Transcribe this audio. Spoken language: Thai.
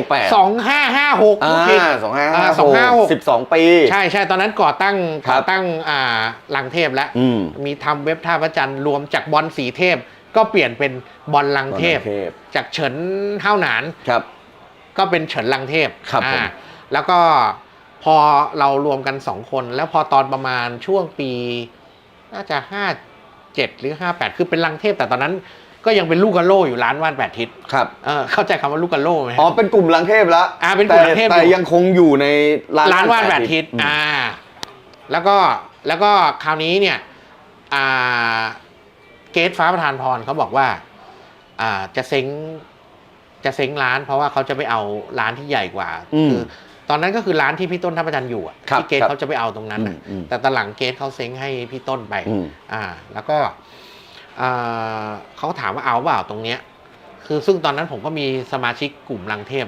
หกแปดสองห้าห้าหกอ่าพูดผิดสองห้าอ่า256สิบสองปี ใช่ใช่ตอนนั้นก่อตั้งครัก่อบตั้งอ่าลังเทพแล้วอืม มีทำเว็บท่าพระจันทร์รวมจากบอลสีเทพ ก็เปลี่ยนเป็นบอลลังเทพบอลลังเทพจากเฉินห้าวหนาน ครับ ก็เป็นเฉินลังเทพครับผม อ่าแล้วก็พอเรารวมกันสองคน แล้วพอตอนประมาณช่วงปี น่าจะห้าเจ็ดหรือห้าแปดคือเป็นลังเทพแต่ตอนนั้น ก็ยังเป็นลูกกะโลอยู่ร้านว่านแปดทิศครับเออเข้าใจคำว่าลูกกะโลไหมอ๋อเป็นกลุ่มลังเทพแล้วอ่าเป็นกลุ่มลังเทพแต่อยู่ยังคงอยู่ในร้านร้านว่านแปดทิศอืมอ่า แล้วก็แล้วก็คราวนี้เนี่ยอ่าเกตฟ้าประธานพรเขาบอกว่า อ่าจะเซ้งจะเซ้งร้าน เพราะว่าเขาจะไปเอาร้านที่ใหญ่กว่าอืมคือตอนนั้นก็คือร้านที่พี่ต้นท่าประจันทร์อยู่อะครับที่เกตครับเขาจะไปเอาตรงนั้นน่ะอืมอืมแต่ตอนหลังเกตเขาเซ้งให้พี่ต้นไปอืมอ่า แล้วก็อ่า เขาถามว่าเอาเปล่าตรงเนี้ยคือซึ่งตอนนั้นผมก็มีสมาชิกกลุ่มลังเทพ